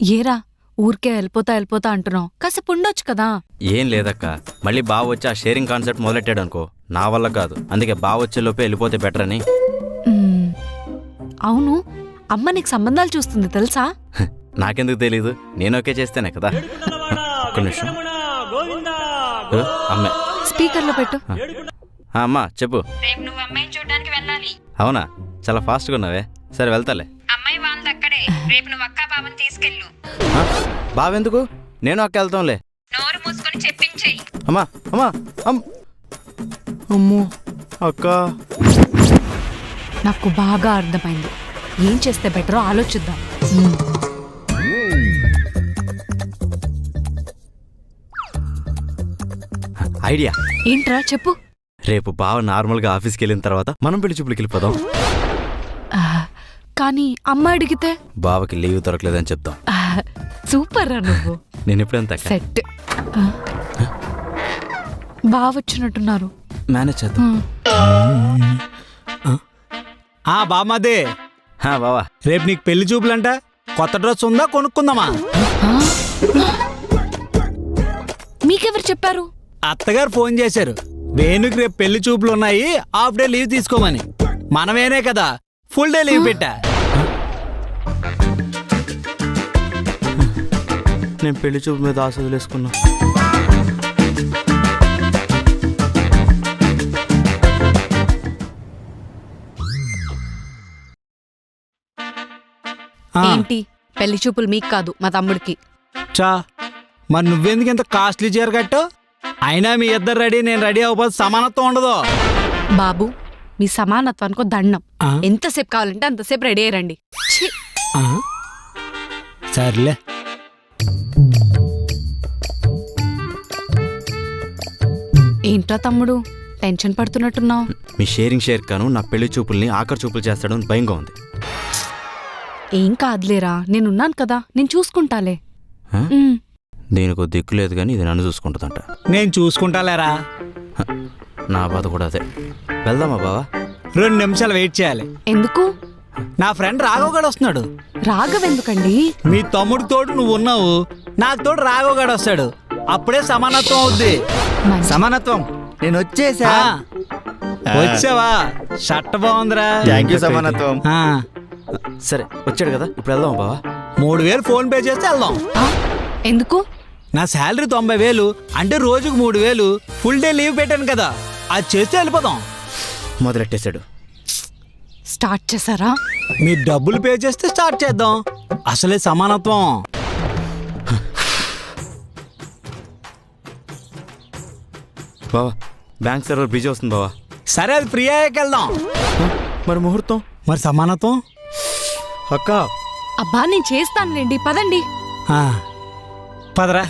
ఏరా ఊరికే వెళ్ళిపోతా వెళ్ళిపోతా అంటున్నావు. కాసేపు ఉండొచ్చు కదా? ఏం లేదక్క. మళ్ళీ బావ వచ్చి ఆ షేరింగ్ కాన్సెప్ట్ మొదలెట్టాడు అనుకో నా వల్ల కాదు. అందుకే బావ వచ్చే లోపే వెళ్ళిపోతే బెటర్ అని. మ్మ్. అవును అమ్మ నీకు సంబంధాలు చూస్తుంది తెలుసా? నాకెందుకు తెలీదు. నేను ఓకే చేస్తేనే కదా. ఒక్క నిమిషం. ఏ, అమ్మే. స్పీకర్లో పెట్టు. ఆ, అమ్మా చెప్పు. రేపు నువ్వు అమ్మాయిని చూడడానికి వెళ్ళాలి. అవునా? చాలా ఫాస్ట్గా ఉన్నావే. సరే వెళ్తాలే. రేపు నువ్వు అక్క బావని తీసుకెళ్ళు. బావెందుకు? నేను అక్క వెళ్తాంలే. నోరు మూసుకొని చెప్పించేయి అమ్మా అమ్మా అమ్. అమ్మో అక్క. నాకు బాగా అర్థమైంది. ఏం చేస్తే బెటరో ఆలోచిద్దాం. ఐడియా. ఏంట్రా చెప్పు. రేపు బావ నార్మల్గా ఆఫీస్కి వెళ్ళిన తర్వాత మనం పెళ్ళి చూపులకి వెళ్ళిపోదాం కానీ అమ్మ అడిగితే? బావకి లీవ్ దొరకలేదని చెప్తాం సూపర్ రా నువ్వు. నేను ఎప్పుడెంత సెట్. బాగా వచ్చినట్టున్నారు. మేనేజ్ చేద్దాం. ఆ. బామ్మదే హా, బావా. రేపు నీకు పెళ్ళి చూపులంట. కొత్త డ్రెస్ ఉందా కొనుక్కుందామా? మీకెవరు చెప్పారు? అత్తగారు ఫోన్ చేశారు. వేణుకి రేపు పెళ్ళి చూపులు ఉన్నాయి హాఫ్ డే లీవ్ తీసుకోమని. మనమేనే కదా. ఫుల్ డే లీవ్ పెట్టా. నేను పెళ్ళి చూపు మీద ఆశ వదిలేసుకున్నా. ఆ, ఏంటి? పెళ్ళి చూపులు మీకు కాదు మా తమ్ముడికి. చా మరి నువ్వెందుకు ఇంత కాస్ట్లీ చీర కట్టు అయినా మీ ఇద్దరు రెడీ నేను రెడీ అవ్వకపోతే సమానత్వం ఉండదు. బాబు మీ సమానత్వానికి దండం. ఆ, ఎంతసేపు కావాలంటే అంతసేపు రెడీ అయ్యండి ఆ. సర్లే. ఏంట్రా తమ్ముడు? టెన్షన్ పడుతున్నట్టున్నావు. మీ షేరింగ్ షేర్ కాను నా పెళ్ళి చూపుల్ని ఆఖరి చూపులు చేస్తాడని భయంగా ఉంది. ఏం కాదులేరా నేనున్నాను కదా నేను చూసుకుంటాలే. ఆ? ఉమ్. దీనికి దిక్కు లేదు కానీ ఇది నన్ను చూసుకుంటుందంట. నేను చూసుకుంటాలేరా? నా బాధ కూడా అదే. వెళ్దామా బావా? రెండు నిమిషాలు వెయిట్ చేయాలి. ఎందుకు? నా ఫ్రెండ్ రాఘవ్ గడు వస్తున్నాడు. రాఘవెందుకండి మీ తమ్ముడు తోడు నువ్వు ఉన్నావు. నాకు తోడు రాఘవ్ గడు వస్తాడు. అప్పుడే సమానత్వం అవుద్ది. సమానత్వం. నేను వచ్చేసా. వచ్చావా? షర్ట్ బాగుందిరా. థ్యాంక్ యూ సమానత్వం. సరే వచ్చాడు కదా ఇప్పుడు వెళ్దామా బావా? మూడు వేలు ఫోన్ పే చేస్తే వెళ్దాం? ఎందుకు? నా శాలరీ తొంభై వేలు అంటే రోజుకు మూడు వేలు ఫుల్ డే లీవ్ పెట్టాను కదా అది చేస్తే వెళ్ళిపోదాం. మొదలెట్టేశాడు. స్టార్ట్ చేశారా? మీరు డబ్బులు పే చేస్తే స్టార్ట్ చేద్దాం. అసలే సమానత్వం. బావా బ్యాంక్ సర్వర్ బిజీ వస్తుంది బావా. సరే అది ఫ్రీ అయ్యాక వెళ్దాం. మరి ముహూర్తం? మరి సమానత్వం? అక్క. అబ్బా నేను చేస్తానులేండి పదండి. ఆ, పదరా.